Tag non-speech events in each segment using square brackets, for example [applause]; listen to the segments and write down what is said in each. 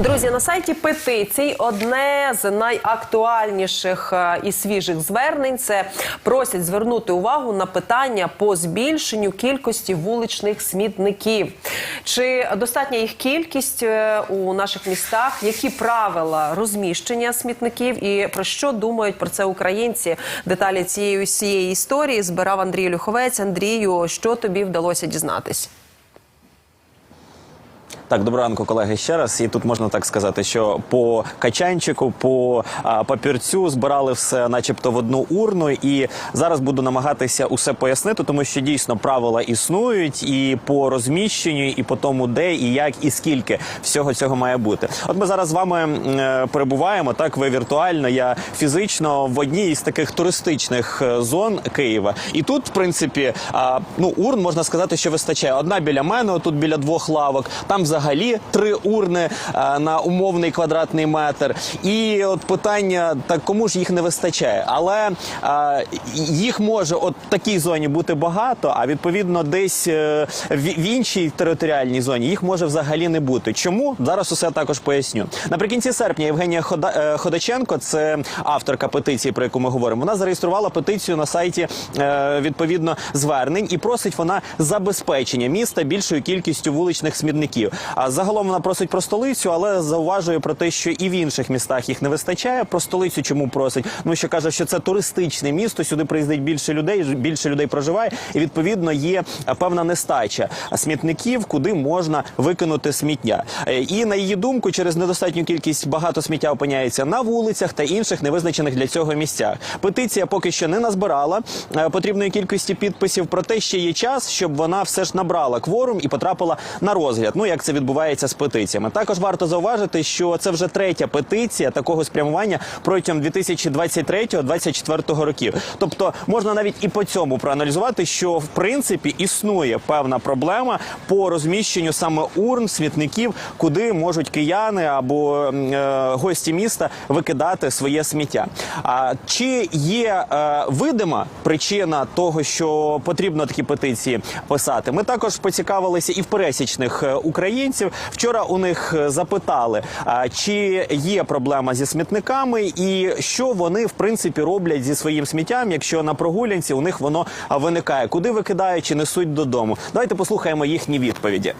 Друзі, на сайті петицій одне з найактуальніших е, і свіжих звернень це просять звернути увагу на питання по збільшенню кількості вуличних смітників. Чи достатня їх кількість е, у наших містах? Які правила розміщення смітників і про що думають про це українці? Деталі цієї усієї історії збирав Андрій Люховець. Андрію, що тобі вдалося дізнатись? Так, доброго ранку, колеги, ще раз. І тут можна так сказати, що по качанчику, по а, папірцю збирали все, начебто, в одну урну. І зараз буду намагатися усе пояснити, тому що дійсно правила існують і по розміщенню, і по тому, де і як, і скільки всього цього має бути. От ми зараз з вами е, перебуваємо. Так, ви віртуально, я фізично в одній із таких туристичних е, зон Києва. І тут, в принципі, а, ну урн можна сказати, що вистачає. Одна біля мене, тут біля двох лавок. Там взагалі три урни а, на умовний квадратний метр. І от питання: так кому ж їх не вистачає? Але а, їх може от в такій зоні бути багато, а відповідно десь е, в, в іншій територіальній зоні їх може взагалі не бути. Чому зараз усе також поясню. Наприкінці серпня Євгенія Хода, е, Ходаченко, це авторка петиції, про яку ми говоримо. Вона зареєструвала петицію на сайті е, відповідно звернень і просить вона забезпечення міста більшою кількістю вуличних смітників. А загалом вона просить про столицю, але зауважує про те, що і в інших містах їх не вистачає. Про столицю чому просить? Ну що каже, що це туристичне місто. Сюди приїздить більше людей, більше людей проживає, і відповідно є е, певна нестача смітників, куди можна викинути сміття. Е, І на її думку, через недостатню кількість багато сміття опиняється на вулицях та інших невизначених для цього місцях. Петиція поки що не назбирала е, потрібної кількості підписів. Проте ще є час, щоб вона все ж набрала кворум і потрапила на розгляд. Ну як це відбувається з петиціями. Також варто зауважити, що це вже третя петиція такого спрямування протягом 2023-2024 років. Тобто можна навіть і по цьому проаналізувати, що в принципі існує певна проблема по розміщенню саме урн, смітників, куди можуть кияни або е, гості міста викидати своє сміття. А чи є е, видима причина того, що потрібно такі петиції писати? Ми також поцікавилися і в пересічних е, українців. Вчора у них е, запитали, а, чи є проблема зі смітниками, і що вони в принципі роблять зі своїм сміттям, якщо на прогулянці у них воно виникає, куди викидають чи несуть додому. Давайте послухаємо їхні відповіді.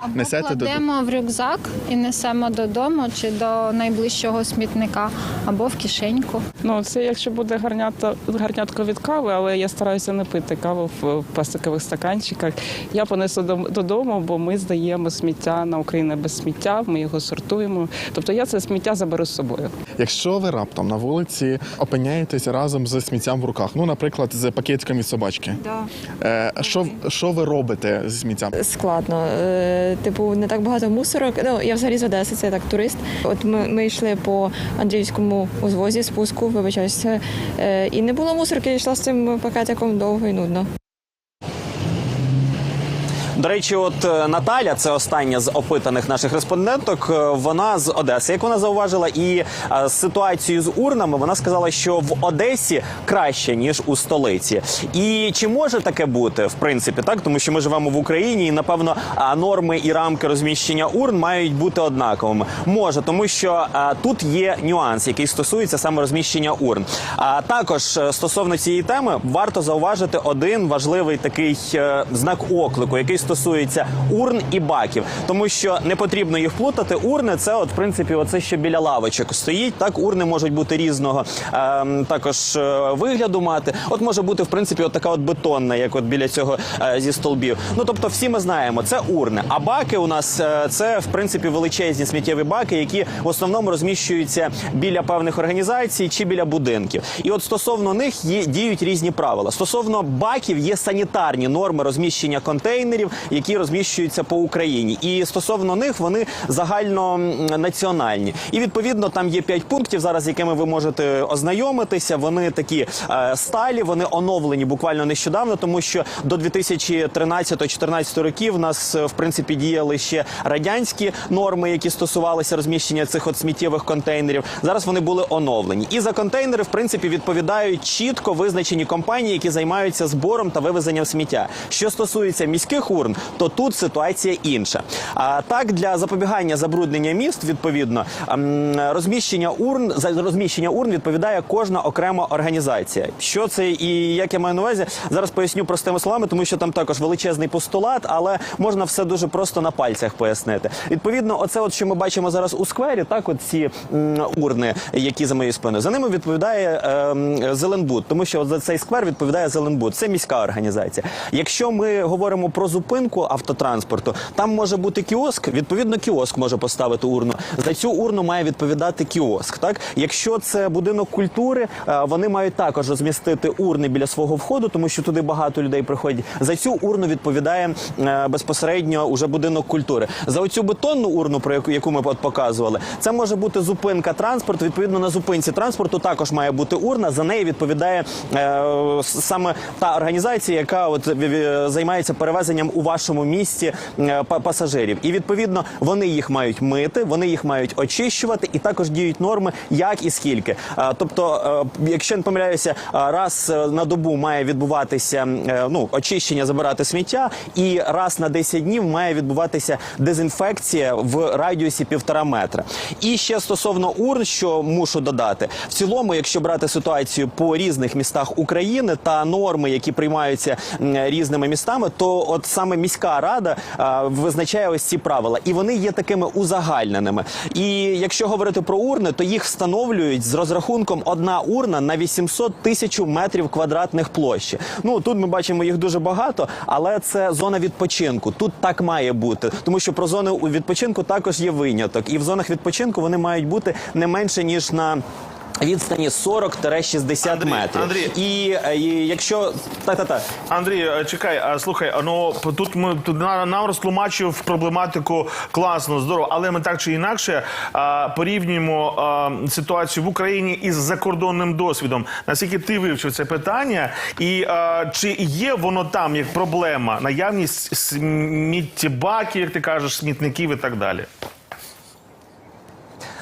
Або Несете кладемо в рюкзак і несемо додому чи до найближчого смітника, або в кишеньку. Ну, це якщо буде гарнято, гарнятко від кави, але я стараюся не пити каву в, пластикових стаканчиках. Я понесу додому, бо ми здаємо сміття на Україну без сміття, ми його сортуємо. Тобто я це сміття заберу з собою. Якщо ви раптом на вулиці опиняєтесь разом з сміттям в руках, ну, наприклад, з пакетиками собачки, е, що, що ви робите з сміттям? складно. Типу, не так багато мусорок. Ну, я взагалі з Одеси, це так турист. От ми, ми йшли по Андріївському узвозі, спуску, вибачаюся, е, і не було мусорки, я йшла з цим пакетиком довго і нудно. До речі, от е, Наталя, це остання з опитаних наших респонденток. е, Вона з Одеси, як вона зауважила, і е, з ситуацією з урнами вона сказала, що в Одесі краще ніж у столиці. І чи може таке бути в принципі, так тому що ми живемо в Україні, і напевно норми і рамки розміщення урн мають бути однаковими. Може, тому що тут є нюанс, який стосується саме розміщення урн. А також стосовно цієї теми варто зауважити один важливий такий знак оклику, який стосується урн і баків, тому що не потрібно їх плутати. Урни це, от в принципі, оце що біля лавочок стоїть. Так, урни можуть бути різного ем, також е, вигляду мати. От може бути в принципі от така от бетонна, як от біля цього е, зі столбів. Ну тобто, всі ми знаємо, це урни. А баки у нас е, це в принципі величезні сміттєві баки, які в основному розміщуються біля певних організацій чи біля будинків. І от стосовно них є діють різні правила. Стосовно баків є санітарні норми розміщення контейнерів, які розміщуються по Україні. І стосовно них вони загальнонаціональні. І відповідно там є п'ять пунктів, зараз якими ви можете ознайомитися. Вони такі е, сталі, вони оновлені буквально нещодавно, тому що до 2013-2014 років в нас е, в принципі діяли ще радянські норми, які стосувалися розміщення цих от сміттєвих контейнерів. Зараз вони були оновлені. І за контейнери, в принципі, відповідають чітко визначені компанії, які займаються збором та вивезенням сміття. Що стосується міських урн, урн, то тут ситуація інша. А так для запобігання забруднення міст, відповідно, ем, розміщення урн за розміщення урн відповідає кожна окрема організація. Що це і як я маю на увазі, зараз поясню простими словами, тому що там також величезний постулат, але можна все дуже просто на пальцях пояснити. Відповідно, оце, от що ми бачимо зараз у сквері, так, от ці урни, які за моєю спиною, за ними відповідає ем, Зеленбуд, тому що от за цей сквер відповідає Зеленбуд. Це міська організація. Якщо ми говоримо про зупинку автотранспорту, там може бути кіоск. Відповідно, кіоск може поставити урну. За цю урну має відповідати кіоск. Так, якщо це будинок культури, е, вони мають також розмістити урни біля свого входу, тому що туди багато людей приходять. За цю урну відповідає е, безпосередньо уже будинок культури. За оцю бетонну урну, про яку, ми показували, це може бути зупинка транспорту. Відповідно, на зупинці транспорту також має бути урна. За неї відповідає е, саме та організація, яка от займається перевезенням у вашому місті е, па- пасажирів. І відповідно вони їх мають мити, вони їх мають очищувати, і також діють норми, як і скільки. Тобто, е, якщо не помиляюся, е, раз на добу має відбуватися ну очищення, забирати сміття, і раз на 10 днів має відбуватися дезінфекція в радіусі півтора метра. І ще стосовно урн, що мушу додати, в цілому, якщо брати ситуацію по різних містах України та норми, які приймаються різними містами, то от саме міська рада визначає ось ці правила, і вони є такими узагальненими. І якщо говорити про урни, то їх встановлюють з розрахунком одна урна на 800 тисяч метрів квадратних площі. Ну тут ми бачимо їх дуже багато, але це зона відпочинку. Тут так має бути, тому що про зони відпочинку також є виняток, і в зонах відпочинку вони мають бути не менше ніж на. Відстані 40-60 Андрій, метрів. Андрій. І, е, і якщо та та та Андрій, е, чекай, а слухай, а ну тут ми тут на- нам розтлумачив проблематику класно, здорово, але ми так чи інакше а, порівнюємо а, ситуацію в Україні із закордонним досвідом. Наскільки ти вивчив це питання, і а, чи є воно там як проблема, наявність сміттєбаків, як ти кажеш, смітників і так далі?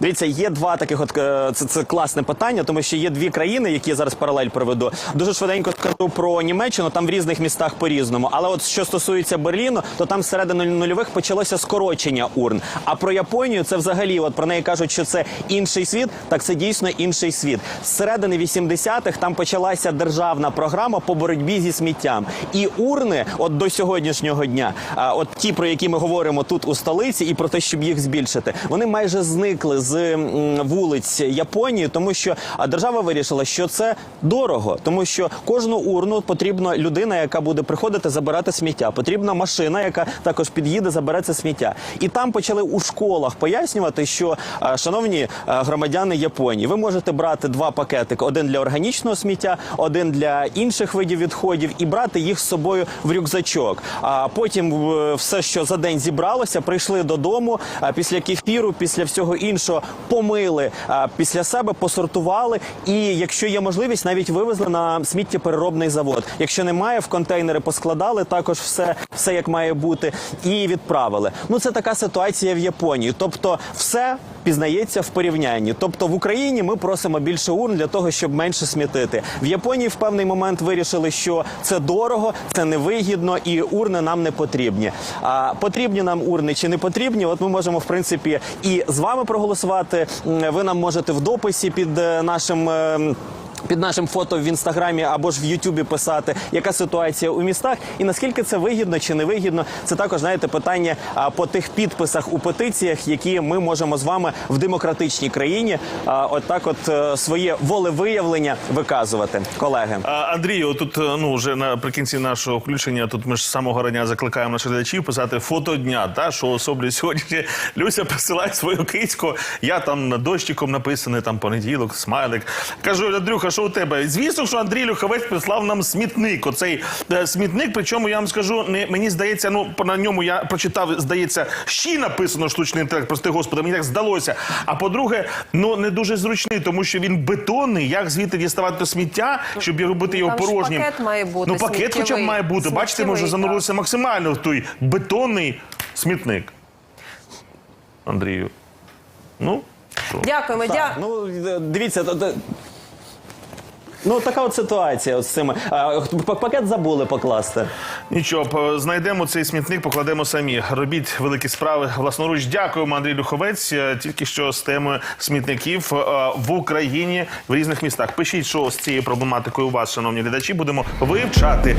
Дивіться, є два таких от е, це, це класне питання, тому що є дві країни, які я зараз паралель проведу. Дуже швиденько скажу про Німеччину. Там в різних містах по-різному. Але от що стосується Берліну, то там всередині нульових почалося скорочення урн. А про Японію це взагалі, от про неї кажуть, що це інший світ. Так це дійсно інший світ. З середини 80-х там почалася державна програма по боротьбі зі сміттям. І урни, от до сьогоднішнього дня, от ті, про які ми говоримо тут у столиці, і про те, щоб їх збільшити, вони майже зникли з м, вулиць Японії, тому що держава вирішила, що це дорого, тому що кожну урну потрібна людина, яка буде приходити забирати сміття. Потрібна машина, яка також під'їде, забере це сміття. І там почали у школах пояснювати, що шановні громадяни Японії, ви можете брати два пакетики: один для органічного сміття, один для інших видів відходів, і брати їх з собою в рюкзачок. А потім е, все, що за день зібралося, прийшли додому. Після кефіру, після всього іншого, помили після себе, посортували. І якщо є можливість, навіть вивезли на сміттєпереробний завод. Якщо немає, в контейнери поскладали також все, все як має бути, і відправили. Ну це така ситуація в Японії. Тобто, все пізнається в порівнянні. Тобто в Україні ми просимо більше урн для того, щоб менше смітити. В Японії в певний момент вирішили, що це дорого, це невигідно, і урни нам не потрібні. А потрібні нам урни чи не потрібні? От ми можемо в принципі і з вами проголосувати. Ви нам можете в дописі під е, нашим. Під нашим фото в інстаграмі або ж в Ютубі писати, яка ситуація у містах, і наскільки це вигідно чи не вигідно, це також знаєте питання по тих підписах у петиціях, які ми можемо з вами в демократичній країні, от так, от е, своє волевиявлення виказувати, колеги. Андрію, тут е, ну вже наприкінці нашого включення. Тут ми ж з самого рання закликаємо наших глядачів писати фото дня, та що особлює сьогодні. [laughs] Люся посилає свою кицьку. Я там дощиком написаний там понеділок, смайлик. Кажу, Андрюха, що у тебе? Звісно, що Андрій Люховець прислав нам смітник. Оцей е, смітник. Причому я вам скажу, не мені здається, ну на ньому я прочитав, здається, щі написано штучний інтелект. Прости господи, мені так здалося. А по-друге, ну не дуже зручний, тому що він бетонний. Як звідти діставати сміття, щоб робити його там ж порожнім? пакет має бути, Ну пакет, хоча б сміттєвий. має бути. Бачите, ми вже Сміттєвий, занурилися максимально в той бетонний смітник. Андрію. Ну, що? Дякуємо. Дя... Ну дивіться, то- то- Ну така от ситуація. От з цими пакет забули покласти. Нічого, знайдемо цей смітник, покладемо самі. Робіть великі справи власноруч. Дякуємо, Андрій Люховець. Е, Тільки що з темою смітників е, в Україні в різних містах. Пишіть, що з цією проблематикою у вас, шановні глядачі, будемо вивчати.